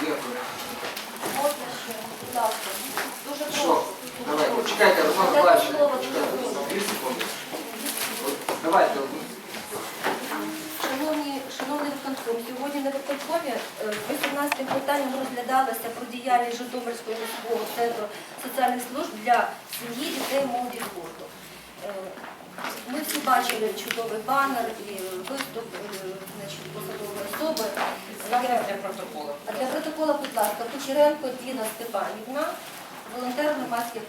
Дякую. Можна ще, будь ласка. Дуже Що? прошу. Чекайте, Руслан Миколаївич. слово Чекайте, другому. дві секунди. От, Давайте. Шановні, шановний виконком, сьогодні на виконкомі е, 18 питанням розглядалося про діяльність Житомирського міського центру соціальних служб для сім'ї, дітей, молоді спорту. Всі бачили чудовий банер і виступ е, значить, посадової особи. Для протоколу. А для протокола, будь ласка, Кучеренко Діна Степанівна, волонтер громадських.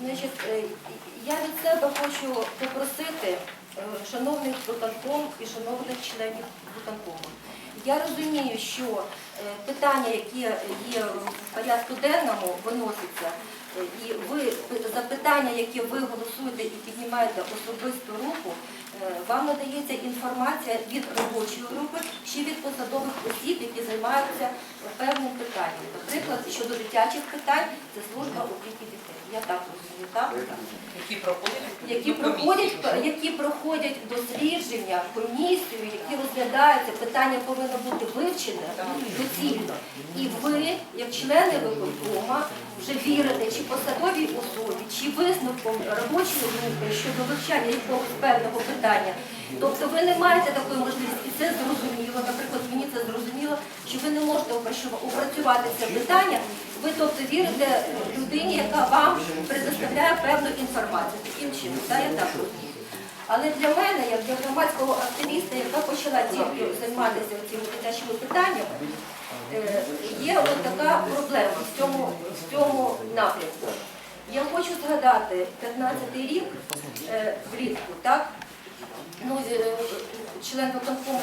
Значить, е, я від себе хочу попросити е, шановних виконком і шановних членів виконкому. Я розумію, що питання, які є в порядку денному, виносяться, і ви запитання, які ви голосуєте і піднімаєте особисту руку, вам надається інформація від робочої групи чи від посадових осіб, які займаються певним питанням. Наприклад, щодо дитячих питань, це служба опіки дітей. Я так розумію, так? Які проходять Які проходять, які проходять дослідження, комісію, які розглядаються, питання повинно бути вивчене доцільно. І ви, як члени виконкома, вже вірите, чи посадовій особі, чи висновком робочої групи щодо вивчання якогось певного питання. Тобто ви не маєте такої можливості, і це зрозуміло. Наприклад, мені це зрозуміло, що ви не можете опрацювати це питання. Ви тобто вірите людині, яка вам предоставляє певну інформацію. Таким чином, так, я так розумію. Але для мене, як для громадського активіста, яка почала тільки займатися цими дитячими питаннями, е, є от така проблема в цьому, в цьому напрямку. Я хочу згадати 15-й рік е, влітку, так? Ну, е, член виконкому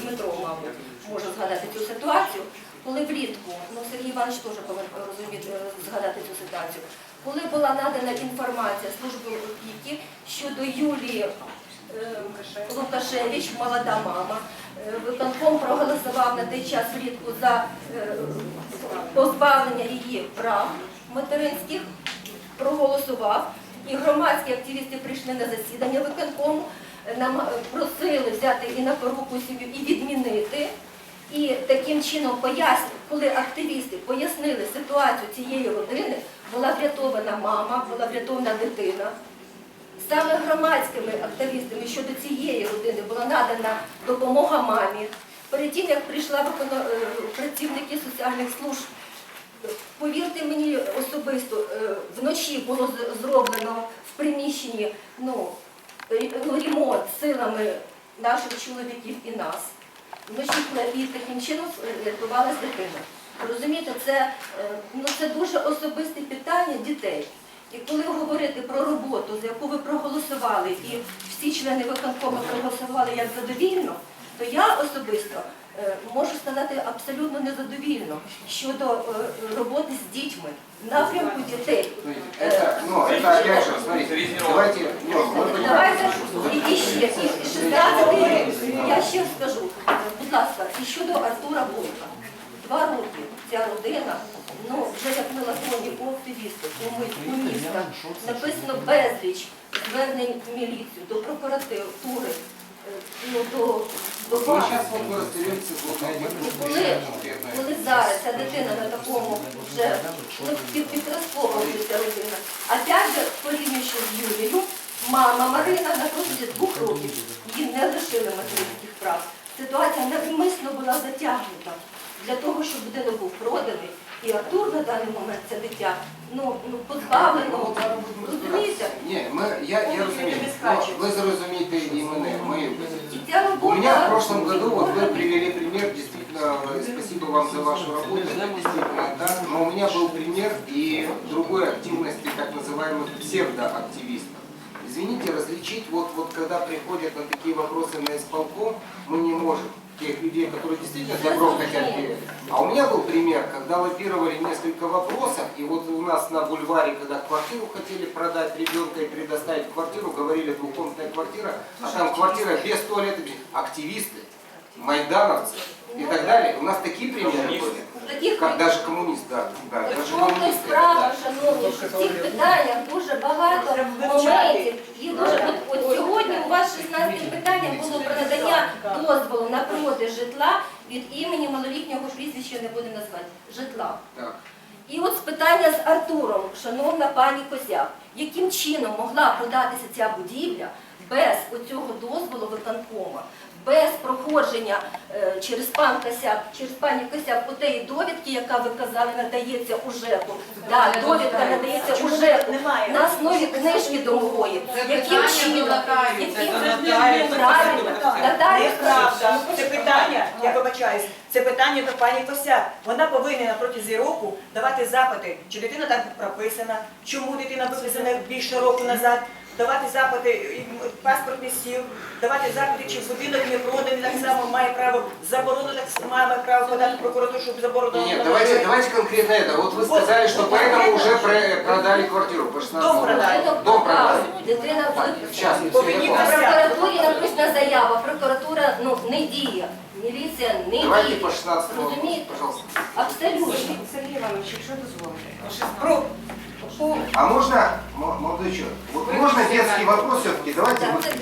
Дмитро, мабуть, може згадати цю ситуацію. Коли влітку, ну Сергій Іванович теж повинен е, згадати цю ситуацію, коли була надана інформація служби опіки щодо Юлії е, Лукашевич, молода мама, виконком проголосував на той час влітку за е, позбавлення її прав материнських, проголосував, і громадські активісти прийшли на засідання виконкому, нам просили взяти і на поруку сім'ю і відмінити. І таким чином поясню, коли активісти пояснили ситуацію цієї родини, була врятована мама, була врятована дитина. Саме громадськими активістами щодо цієї родини була надана допомога мамі. Перед тим, як прийшла е, працівники соціальних служб, повірте мені особисто, е, вночі було зроблено в приміщенні ну, ну, ремонт силами наших чоловіків і нас. Вночі і таким чином рятувалась дитина. Розумієте, це, е, ну, це дуже особисте питання дітей. І коли говорити про роботу, за яку ви проголосували, і всі члени виконкому проголосували як задовільно, то я особисто е, можу сказати абсолютно незадовільно щодо е, роботи з дітьми, напрямку дітей. Это, ну, это опять же, смотрите, давайте, ну, может быть, Давайте і ще, і 16 рік. Я ще скажу, будь ласка, і щодо Артура Бойка. Два роки ця родина, ну вже як на латоні по активісту, у ми- у міста, написано безліч звернень в міліцію, до прокуратури, е, ну, до, до вас. Ну, коли, коли зараз ця дитина на такому вже ну, під, вже ця родина. Же, порівнюючи з Юлією, мама Марина на протязі двох років її не лишили материнських прав. Ситуація навмисно була затягнута для того, щоб будинок був проданий. І Артур на даний момент це дитя ну, ну позбавлено. Розумієте? Ні, ми, я, я розумію, ну, ви зрозумієте і мене, ми І ця робота. У меня в прошлом году, вот вы привели пример, действительно, э, спасибо вам за вашу работу, это действительно так, но у меня был пример и другой активности, так называемых псевдоактивистов. Извините, различить, вот, вот когда приходят на такие вопросы на исполком, мы не можем тех людей, которые действительно добро хотят делать. А у меня был пример, когда лоббировали несколько вопросов, и вот у нас на бульваре, когда квартиру хотели продать ребенка и предоставить квартиру, говорили двухкомнатная квартира, а там квартира без туалета, без- активисты, майдановцы и так далее. У нас такие примеры были. Таких Как даже коммунист, да, да, даже В тому коммунист. справа, шановні, що в цих питаннях дуже багато моментів. І дуже от, от сьогодні у вас 16 Питання було про надання дозволу на продаж житла від імені малолітнього прізвища не будемо назвати, житла. Так. І от питання з Артуром, шановна пані Козяк, яким чином могла продатися ця будівля без оцього дозволу виконкома, без проходження е, через пан Косяк, через пані Косяк отеї довідки, яка ви казали, надається у ЖЕКу. Да, довідка надається у ЖЕКу на основі книжки домової. Яким чином? Яким правильно? Нотаріус. Це питання, я вибачаюсь, це питання до пані Косяк. Вона повинна протягом року давати запити, чи дитина там прописана, чому дитина виписана більше року назад, давати запити, і, м, паспортний стіл, давати запити, чи будинок не проданий, так само має право заборону, так само має право подати в прокуратуру, щоб заборону. Нет, давайте, давайте конкретно это. Вот вы сказали, что поэтому уже про- продали квартиру по 16 Дом продали. Дом продали. Дитина Так, виписана. сейчас, Повинні В Косяк. прокуратурі написана заява, прокуратура ну, не діє, міліція не Давайте діє. по 16 Розумієте? пожалуйста. Абсолютно. Сергій Іванович, якщо дозволите. Про По- А можно, молодой человек, вот можно детский вопрос все-таки, давайте Да, выключим.